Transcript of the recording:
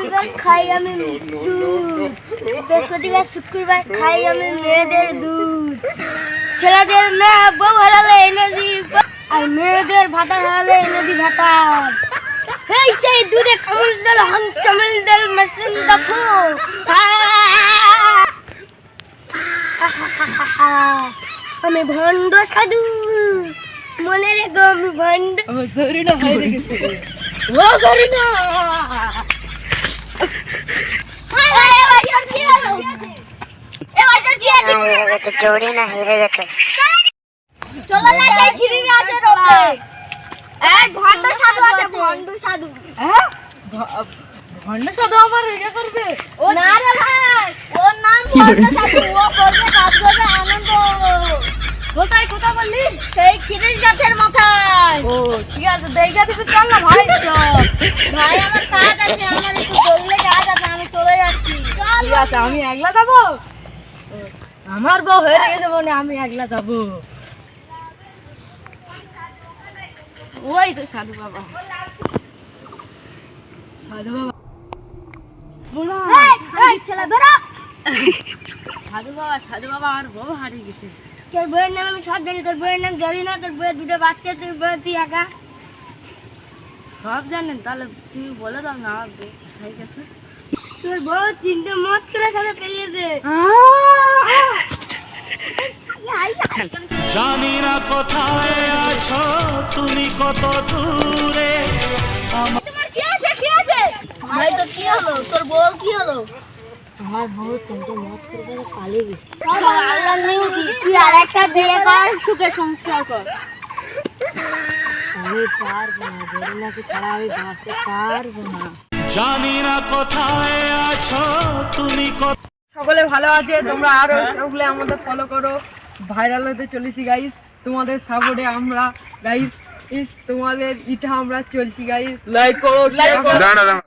রবিবার খাই আমি দুধ। বৃহস্পতিবার শুক্রবার খাই আমি মেয়েদের দুধ। ছেলেদের না বউ হারালে এনে দি আর মেয়েদের ভাতা হারালে এনে দি ভাতা। এই সেই দুধে কামড় দিল হং চামড় দিল মেশিন দেখো। আমি ভণ্ড সাধু। মনে রেখো আমি ভণ্ড। আমার বাইরে গেছে। ও না হেরে গেছে চোরি না হেরে গেছে। চলো না আছে রোপে এক ভণ্ড সাধু আছে সাধু। হ্যাঁ ভ- সাধু আমার রেগে করবে? ও না রে ভাই ওর নাম সাধু ও করবে কাজ করবে আনন্দ। কোথায় কোথায় বললি? সেই খিরির গাছের মাথায়। ও ঠিক আছে দেখা দিতে চল না ভাই। ভাই আমার কাজ আছে আমার একটু কাজ আছে আমি চলে যাচ্ছি। চল ঠিক আছে আমি একলা যাব? আমার বউ হয়ে গেছে মনে আমি একলা যাব। ওই তো সাধু বাবা। সাধু বাবা। বলো। এই, এই, ছেলে বেরো সাধু বাবা সাধু বাবা আমার বউ হারিয়ে গেছে। তোর বইয়ের নাম আমি সব জানি তোর বইয়ের নাম জানি না তোর বইয়ের দুটো বাচ্চা তুই বই তুই একা? সব জানেন তাহলে তুমি বলে দাও না আমার বউ গেছে। তোর বউ তিনটে মত করে জানি না কোথায় আছো তুমি কত দূরে। তোমার কি আছে কি আছে? ভাই তোর কি হলো? তোর বউ কি হলো? আমার বউ তিনটে মত করে পালিয়ে গেছে। আল্লাহ নিউটি তুই আর একটা বিয়ে কর সুখে সংসার কর। আমি পারব না ছাড়া আমি বাঁচতে পারব না। জানি না কোথায় আছো তুমি কত সকলে ভালো আছে তোমরা আরও সকলে আমাদের ফলো করো। ভাইরাল হতে চলেছি গাইস তোমাদের সাপোর্টে আমরা গাইস ইস তোমাদের ইটা আমরা চলছি গাইস লাইক করো লাইক করো।